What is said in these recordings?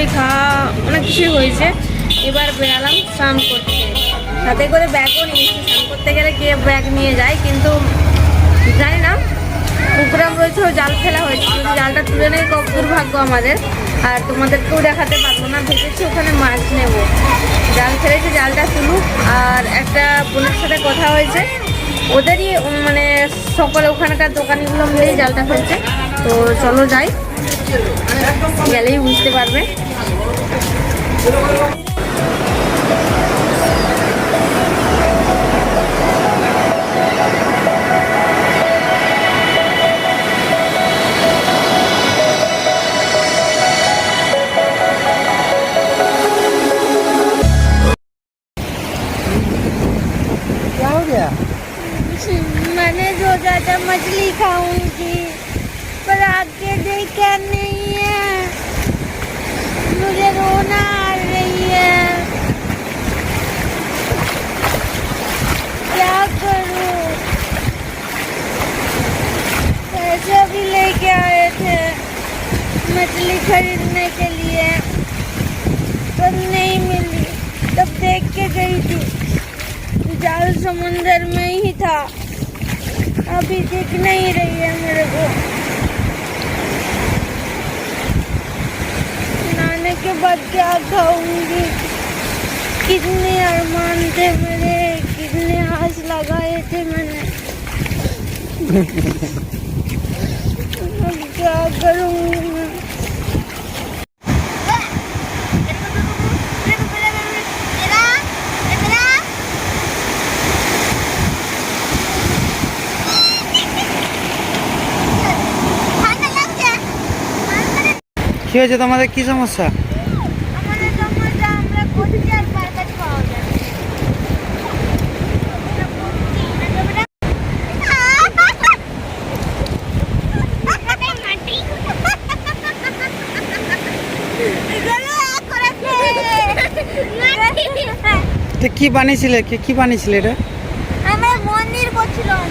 মুড়ি খাওয়া অনেক কিছুই হয়েছে। এবার বেরালাম স্নান করতে। সাথে করে ব্যাগও নিয়েছি। স্নান করতে গেলে কে ব্যাগ নিয়ে যায় কিন্তু জানি না প্রোগ্রাম রয়েছে জাল ফেলা হয়েছে। যদি জালটা তুলে নেই খুব দুর্ভাগ্য আমাদের। আর তোমাদেরকেও দেখাতে পারব না। ভেবেছি ওখানে মাছ নেব। জাল ফেলেছে, জালটা তুলুক। আর একটা বোনের সাথে কথা হয়েছে। ওদেরই মানে সকলে ওখানকার দোকানিগুলো মিলেই জালটা ফেলছে। তো চলো যাই। গেলেই বুঝতে পারবে क्या हो गया मैंने सोचा था मछली खाऊंगी पर आगे देखा नहीं पैसे भी लेके आए थे मछली खरीदने के लिए। पर नहीं मिली। तब देख के गई थी। जाल समुंदर में ही था। अभी दिख नहीं रही है मेरे को। नहाने के बाद क्या खाऊँगी? कितने अरमान थे मेरे। कितने आस लगाए थे मैंने अब क्या करूंगी मैं কি হয়েছে তোমাদের কি সমস্যা কি বানিয়েছিলে? কি বানিয়েছিলে এটা? আমার মন্দির করছিলাম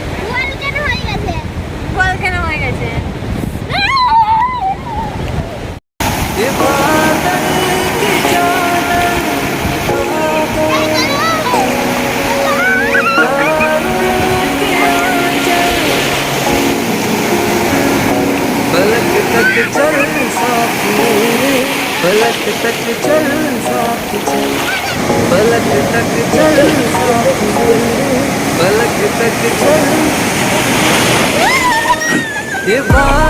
ये बादल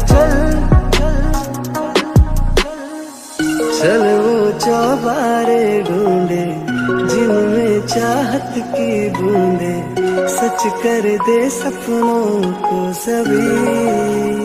तक चल चल वो चौबारे ढूंढे, जिनमें चाहत की बूंदे, सच कर दे सपनों को सभी।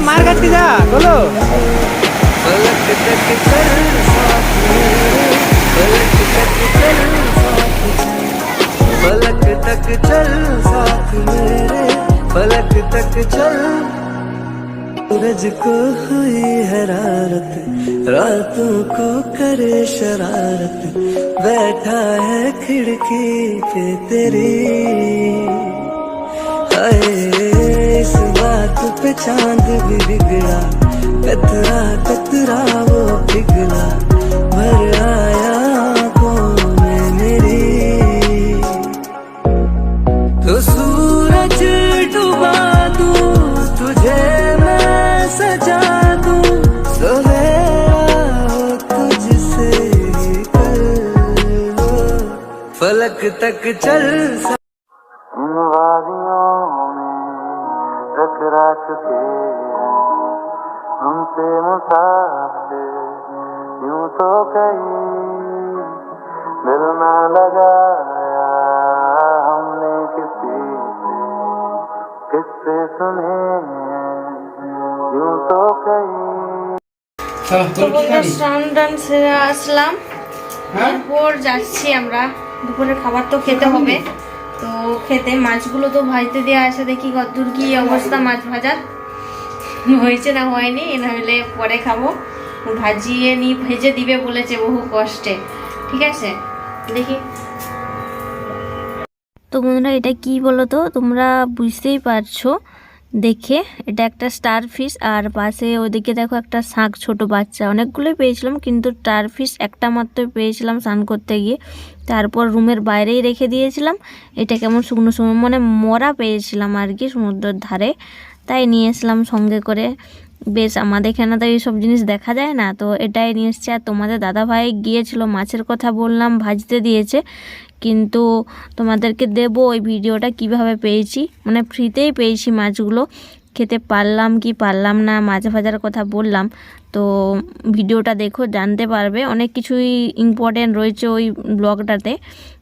मेरे पलक तक चल साथ चल पलक तक चल साथ मेरे पलक तक चल सूरज को हुई हरारत, रातों को करे शरारत, बैठा है खिड़की पे तेरी। हाय। चाँद भी बिगड़ा, कतरा कतरा वो पिघला भर आया में मेरी। तो सूरज डुबा दूँ, तुझे मैं सजा दूँ हो तुझसे कल फलक तक चल वादियों में टकरा चुके हैं हमसे मुसाफिर यूं तो कहीं दिल ना लगाया हमने किसी से किससे सुने यूं तो कहीं চলো তো বন্ধুরা স্নান টান সেরে আসলাম এরপর যাচ্ছি আমরা দুপুরের খাবার তো খেতে হবে তো খেতে। মাছগুলো তো ভাজতে দেওয়া আছে, দেখি কতদূর কি অবস্থা মাছ ভাজার। হয়েছে না হয়নি নাহলে পরে খাব। ভাজিয়ে নি, ভেজে দিবে বলেছে বহু কষ্টে। ঠিক আছে? দেখি। তো বন্ধুরা, এটা কি বলো তো তোমরা বুঝতেই পারছ। দেখে, এটা একটা স্টার ফিশ আর পাশে ওদিকে দেখো একটা শাঁখ ছোট বাচ্চা। অনেকগুলোই পেয়েছিলাম, কিন্তু স্টার ফিশ একটা মাত্র পেয়েছিলাম স্নান করতে গিয়ে। তারপর রুমের বাইরেই রেখে দিয়েছিলাম। এটা কেমন শুকনো শুকনো মানে মরা পেয়েছিলাম আর কি সমুদ্রের ধারে। তাই নিয়ে এসলাম সঙ্গে করে। বেশ, আমাদের এখানে তো এইসব জিনিস দেখা যায় না, তো এটাই নিয়ে এসছে। আর তোমাদের দাদাভাই গিয়েছিল, মাছের কথা বললাম, ভাজতে দিয়েছে। কিন্তু তোমাদেরকে দেব ওই ভিডিওটা কীভাবে পেয়েছি। মানে ফ্রিতেই পেয়েছি মাছগুলো। খেতে পারলাম কি পারলাম না, মাছ ভাজার কথা বললাম। তো ভিডিওটা দেখো, জানতে পারবে। অনেক কিছুই ইম্পর্টেন্ট রয়েছে ওই ব্লগটাতে।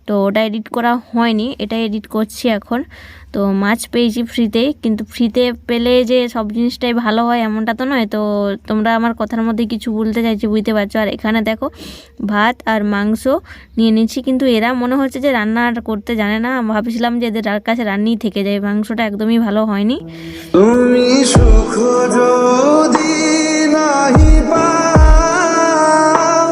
তো ওটা এডিট করা হয়নি, এটা এডিট করছি এখন। তো মাছ পেয়েছি ফ্রিতেই কিন্তু ফ্রিতে পেলে যে সব জিনিসটাই ভালো হয় এমনটা তো নয়। তো তোমরা আমার কথার মধ্যে কিছু বলতে চাইছি, বুঝতে পারছ। আর এখানে দেখো, ভাত আর মাংস নিয়ে নিচ্ছি, কিন্তু এরা মনে হচ্ছে যে রান্না আর করতে জানে না। ভাবছিলাম যে এদের কাছে রান্নাই থেকে যায়, মাংসটা একদমই ভালো হয়নি। তুমি সুখ নাহি পাও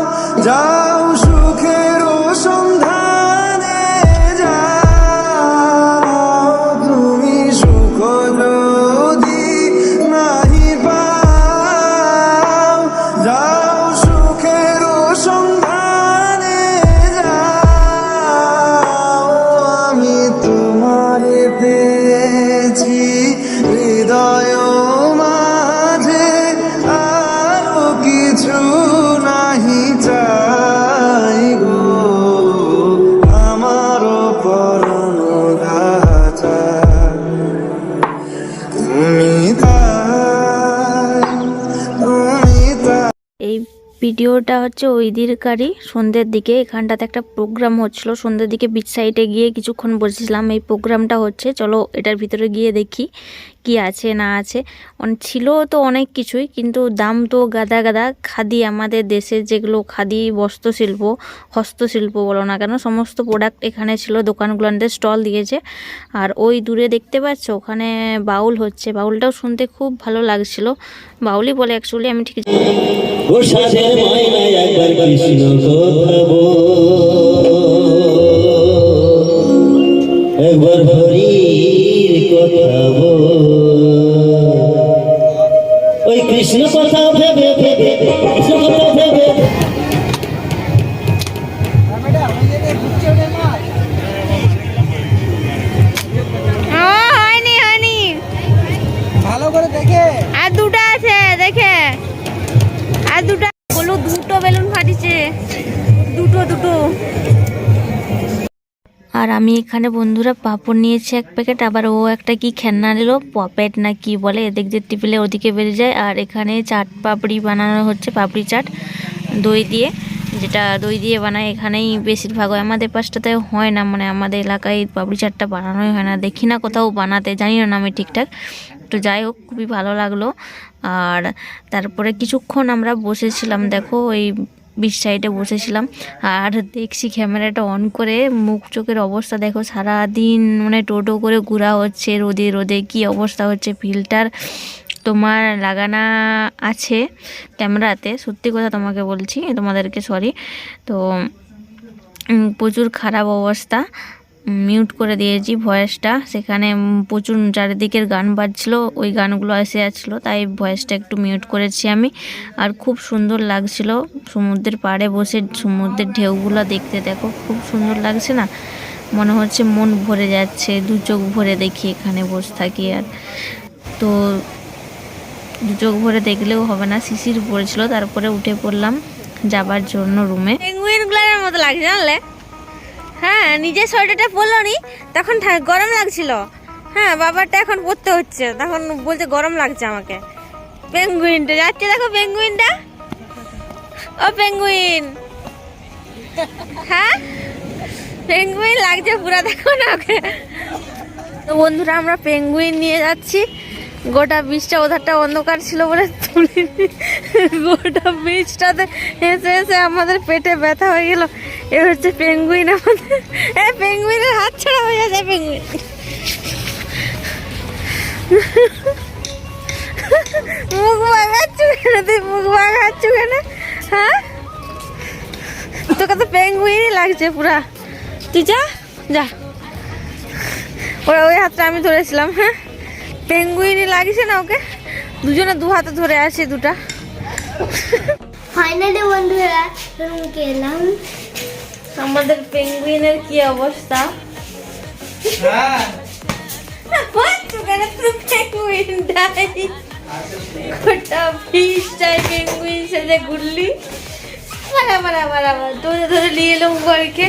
ভিডিওটা হচ্ছে ওই দিনকারই সন্ধ্যের দিকে এখানটাতে একটা প্রোগ্রাম হচ্ছিল। সন্ধ্যের দিকে বিচ সাইডে গিয়ে কিছুক্ষণ বসেছিলাম। এই প্রোগ্রামটা হচ্ছে, চলো এটার ভিতরে গিয়ে দেখি কি আছে না আছে। ছিল তো অনেক কিছুই, কিন্তু দাম তো গাদা গাদা। খাদি আমাদের দেশের যেগুলো খাদি, বস্ত্রশিল্প, হস্তশিল্প বলো না কেন, সমস্ত প্রোডাক্ট এখানে ছিল। দোকানগুলোতে স্টল দিয়েছে। আর ওই দূরে দেখতে পাচ্ছ, ওখানে বাউল হচ্ছে। বাউলটাও শুনতে খুব ভালো লাগছিল। বাউলই বলে অ্যাকচুয়ালি আমি ঠিক ও সাজের ময়নায় একবার কৃষ্ণ কথা একবার হরির কথা ওই কৃষ্ণ কথা ভেবে ভেবে কৃষ্ণ কথা ভেবে। হয়নি হয়নি। ভালো করে দেখে। আর দুটো ফাটিছে দুটো দুটো। আর আমি এখানে বন্ধুরা পাপড় নিয়েছি এক প্যাকেট, আবার ও একটা কি খেলনা নিল, পপেট না কি বলে, এদিক দিয়ে টিপলে ওদিকে বেড়ে যায়। আর এখানে চাট পাপড়ি বানানো হচ্ছে, পাপড়ি চাট, দই দিয়ে, যেটা দই দিয়ে বানায়। এখানেই বেশিরভাগ হয়, আমাদের পাশটাতে হয় না মানে আমাদের এলাকায় পাপড়ি চাটটা বানানোই হয় না। দেখি না কোথাও বানাতে জানি না আমি ঠিকঠাক। তো যাই হোক, খুবই ভালো লাগল। আর তারপরে কিছুক্ষণ আমরা বসেছিলাম, দেখো ওই বিচ সাইডে বসেছিলাম আর দেখছি ক্যামেরাটা অন করে মুখ চোখের অবস্থা দেখো, সারাদিন মানে টোটো করে ঘোরা হচ্ছে, রোদে রোদে কি অবস্থা হচ্ছে ফিল্টার তোমার লাগানা আছে ক্যামেরাতে। সত্যি কথা তোমাকে বলছি, তোমাদেরকে সরি তো প্রচুর খারাপ অবস্থা। মিউট করে দিয়েছি ভয়েসটা। সেখানে প্রচুর চারিদিকের গান বাজছিল, ওই গানগুলো এসে যাচ্ছিল, তাই ভয়েসটা একটু মিউট করেছি আমি। আর খুব সুন্দর লাগছিল, সমুদ্রের পাড়ে বসে সমুদ্রের ঢেউগুলো দেখতে। দেখো, খুব সুন্দর লাগছে না? মনে হচ্ছে মন ভরে যাচ্ছে, দু চোখ ভরে দেখি এখানে বসে থাকি আর। তো দু চোখ ভরে দেখলেও হবে না, শিশির পড়েছিল, তারপরে উঠে পড়লাম যাবার জন্য রুমে পেঙ্গুইন মতো লাগছে, জানলে? হ্যাঁ নিজের সোয়েটারটা পরলো নি তখন গরম লাগছিল। হ্যাঁ বাবারটা এখন পরতে হচ্ছে, তখন বলছে গরম লাগছে আমাকে। পেঙ্গুইনটা, যাচ্ছে দেখো পেঙ্গুইনটা। ও পেঙ্গুইন। হ্যাঁ? পেঙ্গুইন লাগছে পুরা, দেখো না ওকে। তো বন্ধুরা, আমরা পেঙ্গুইন নিয়ে যাচ্ছি। গোটা বীজটা ওধারটা অন্ধকার ছিল বলে তুলিনি। গোটা বীজটাতে হেসে হেসে আমাদের পেটে ব্যথা হয়ে গেল। এ হচ্ছে পেঙ্গুইন আমাদের। এ, পেঙ্গুইনের হাত ছাড়া হয়ে যাচ্ছে পেঙ্গুইন। মুখ বাগাচ্ছু কেন? তুই মুখ বাগাচ্ছু কেন? হ্যাঁ? তোকে তো পেঙ্গুইনই লাগছে পুরা। তুই যা যা। ওরা ওই হাতটা আমি ধরেছিলাম হ্যাঁ? পেঙ্গুইনই লাগিয়েছে না ওকে? দুজনে দু হাতে ধরে আছে দুটা। ফাইনালি বন্ধুরা রুমকে এলাম আমাদের পেঙ্গুইনের কি অবস্থা? পেঙ্গুইন সেজে ঘুরলি। বারা বারা বারা বারা ধরে ধরে নিয়ে এলাম ঘরকে